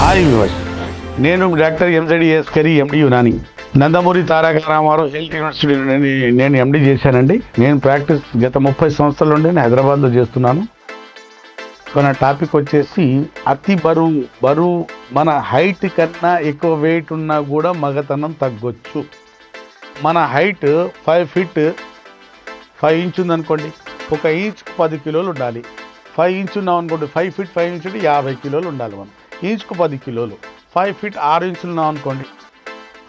Hi viewers నేను doctor ఎంజడిఎస్ curry MD Unani. Nandamuri Taraka Ramarao health university నేను MD చేశానండి. నేను ప్రాక్టీస్ గత ముప్పై సంవత్సరాల నుండి నేను హైదరాబాద్లో చేస్తున్నాను. సో నా టాపిక్ వచ్చేసి అతి బరువు బరువు మన హైట్ కన్నా ఎక్కువ వెయిట్ ఉన్నా కూడా మగతనం తగ్గొచ్చు. మన height five feet five inch ఉందనుకోండి ఒక ఇంచ్కి పది కిలోలు ఉండాలి. ఫైవ్ ఇంచ్ ఉన్నాం అనుకోండి ఫైవ్ ఫీట్ ఫైవ్ ఇంచ్ అంటే యాభై కిలోలు ఉండాలి మనం. ఇంచుకు పది కిలోలు. ఫైవ్ ఫీట్ ఆరు ఇంచులు ఉన్నాం అనుకోండి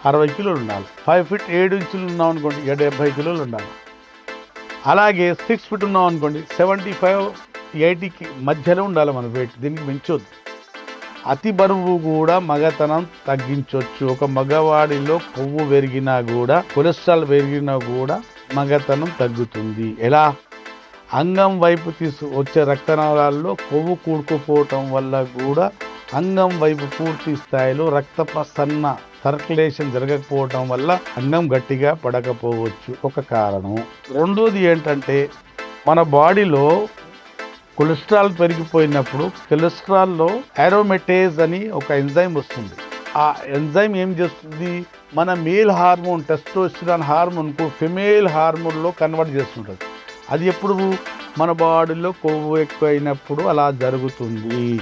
అరవై కిలోలు ఉండాలి. ఫైవ్ ఫీట్ ఏడు ఇంచులు ఉన్నాం అనుకోండి డెబ్బై కిలోలు ఉండాలి. అలాగే సిక్స్ ఫీట్ ఉన్నాం అనుకోండి సెవెంటీ ఫైవ్ ఎయిటీకి మధ్యలో ఉండాలి మన వెయిట్ దీనికి మించొద్దు. అతి బరువు కూడా మగతనం తగ్గించవచ్చు ఒక మగవాడిలో కొవ్వు పెరిగినా కూడా కొలెస్ట్రాల్ పెరిగినా కూడా మగతనం తగ్గుతుంది. ఎలా? అంగం వైపు తీసు వచ్చే రక్తనాళాల్లో కొవ్వు కూడుకుపోవటం వల్ల కూడా అంగం వైపు పూర్తి స్థాయిలో రక్త ప్రసన్న సర్క్యులేషన్ జరగకపోవటం వల్ల అంగం గట్టిగా పడకపోవచ్చు. ఒక కారణం. రెండోది ఏంటంటే మన బాడీలో కొలెస్ట్రాల్ పెరిగిపోయినప్పుడు కొలెస్ట్రాల్లో ఆరోమెటేజ్ అని ఒక ఎంజైమ్ వస్తుంది. ఆ ఎంజైమ్ ఏం చేస్తుంది? మన మేల్ హార్మోన్ టెస్టోస్టిరాన్ హార్మోన్కు ఫిమేల్ హార్మోన్లో కన్వర్ట్ చేస్తుంటుంది. అది ఎప్పుడు మన బాడీలో కొవ్వు ఎక్కువైనప్పుడు అలా జరుగుతుంది.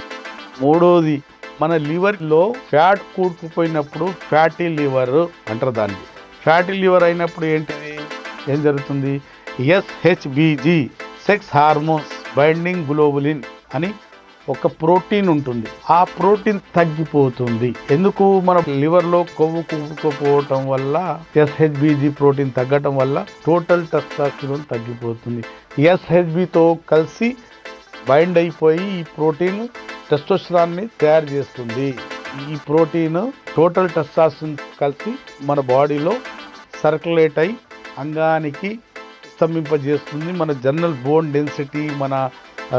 మూడోది మన లివర్లో ఫ్యాట్ కూడుకుపోయినప్పుడు ఫ్యాటీ లివర్ అంటారు దాన్ని. ఫ్యాటీ లివర్ అయినప్పుడు ఏంటిది? ఏం జరుగుతుంది? SHBG sex hormones binding globulin అని ఒక ప్రోటీన్ ఉంటుంది. ఆ ప్రోటీన్ తగ్గిపోతుంది. ఎందుకు? మన లివర్లో కొవ్వు కువ్వుకుపోవటం వల్ల ఎస్హెచ్బిజి ప్రోటీన్ తగ్గటం వల్ల టోటల్ టెస్టాస్టిరోన్ తగ్గిపోతుంది. ఎస్హెచ్బితో కలిసి బైండ్ అయిపోయి ఈ ప్రోటీన్ టెస్టోస్టిరాన్ని తయారు చేస్తుంది. ఈ ప్రోటీన్ టోటల్ టెస్టాస్టిన్ కలిసి మన బాడీలో సర్క్యులేట్ అయి అంగానికి స్తంభింపజేస్తుంది. మన జనరల్ బోన్ డెన్సిటీ మన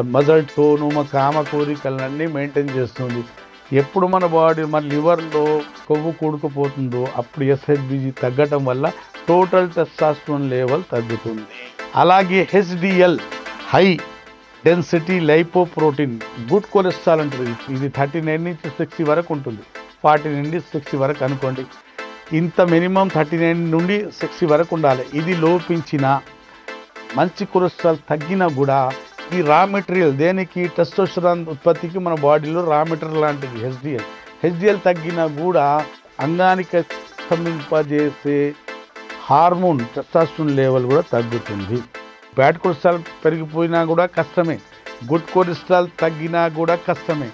మజల్ టోను మన కామ కోరికలన్నీ మెయింటైన్ చేస్తుంది. ఎప్పుడు మన బాడీ మన లివర్లో కొవ్వు కూడుకుపోతుందో అప్పుడు ఎస్హెచ్బిజి తగ్గటం వల్ల టోటల్ టెస్టాస్ట్రోన్ లెవెల్ తగ్గుతుంది. అలాగే HDL high density lipoprotein good cholesterol అంటారు ఇది థర్టీ నైన్ నుంచి సిక్స్టీ వరకు ఉంటుంది. ఫార్టీ నుండి సిక్స్టీ వరకు అనుకోండి. ఇంత మినిమం థర్టీ నైన్ నుండి సిక్స్టీ వరకు ఉండాలి. ఇది లోపించిన మంచి కొలెస్ట్రాల్ తగ్గినా కూడా ఈ రా మెటీరియల్ దేనికి టెస్టోస్టరాన్ ఉత్పత్తికి మన బాడీలో రా మెటీరియల్ లాంటిది? హెచ్డిఎల్ హెచ్డిఎల్ తగ్గినా కూడా అంగానికి స్తంభింపజేసే హార్మోన్ టెస్టాస్ట్రోన్ లెవెల్ కూడా తగ్గుతుంది. బ్యాడ్ కొలెస్ట్రాల్ పెరిగిపోయినా కూడా కష్టమే. గుడ్ కొలెస్ట్రాల్ తగ్గినా కూడా కష్టమే.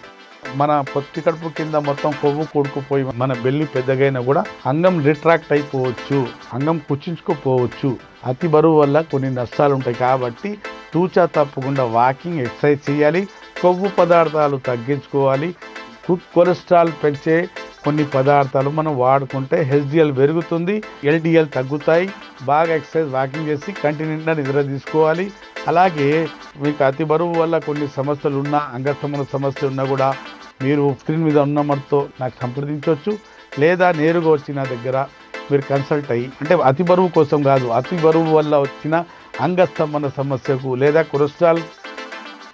మన పొత్తి కడుపు కింద మొత్తం కొవ్వు కొడుకుపోయి మన బెల్లి పెద్దగైనా కూడా అంగం రిట్రాక్ట్ అయిపోవచ్చు. అంగం కుచించుకుపోవచ్చు. అతి బరువు వల్ల కొన్ని నష్టాలు ఉంటాయి కాబట్టి తూచా తప్పకుండా వాకింగ్ ఎక్సర్సైజ్ చేయాలి. కొవ్వు పదార్థాలు తగ్గించుకోవాలి. గుడ్ కొలెస్ట్రాల్ పెంచే కొన్ని పదార్థాలు మనం వాడుకుంటే హెచ్డిఎల్ పెరుగుతుంది ఎల్డిఎల్ తగ్గుతాయి. బాగా ఎక్సర్సైజ్ వాకింగ్ చేసి కంటి నిండా నిద్ర తీసుకోవాలి. అలాగే మీకు అతి బరువు వల్ల కొన్ని సమస్యలు ఉన్నా అంగస్తమన సమస్య ఉన్నా కూడా మీరు స్క్రీన్ మీద ఉన్న మనతో నాకు సంప్రదించవచ్చు. లేదా నేరుగా వచ్చి నా దగ్గర మీరు కన్సల్ట్ అయ్యి అంటే అతి బరువు కోసం కాదు అతి బరువు వల్ల వచ్చిన అంగస్తంభన సమస్యకు లేదా కొలెస్ట్రాల్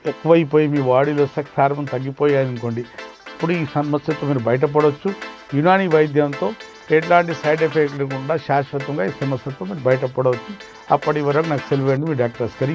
ఎక్కువైపోయి మీ బాడీలో సెక్స్ తగ్గిపోయాయి అనుకోండి ఇప్పుడు ఈ సమస్యతో మీరు బయటపడవచ్చు యునాని వైద్యంతో ఎట్లాంటి సైడ్ ఎఫెక్ట్ లేకుండా శాశ్వతంగా ఈ సమస్యతో మీరు బయటపడవచ్చు అప్పటి వరకు నాకు సెలవు మీ డాక్టర్ అస్కరి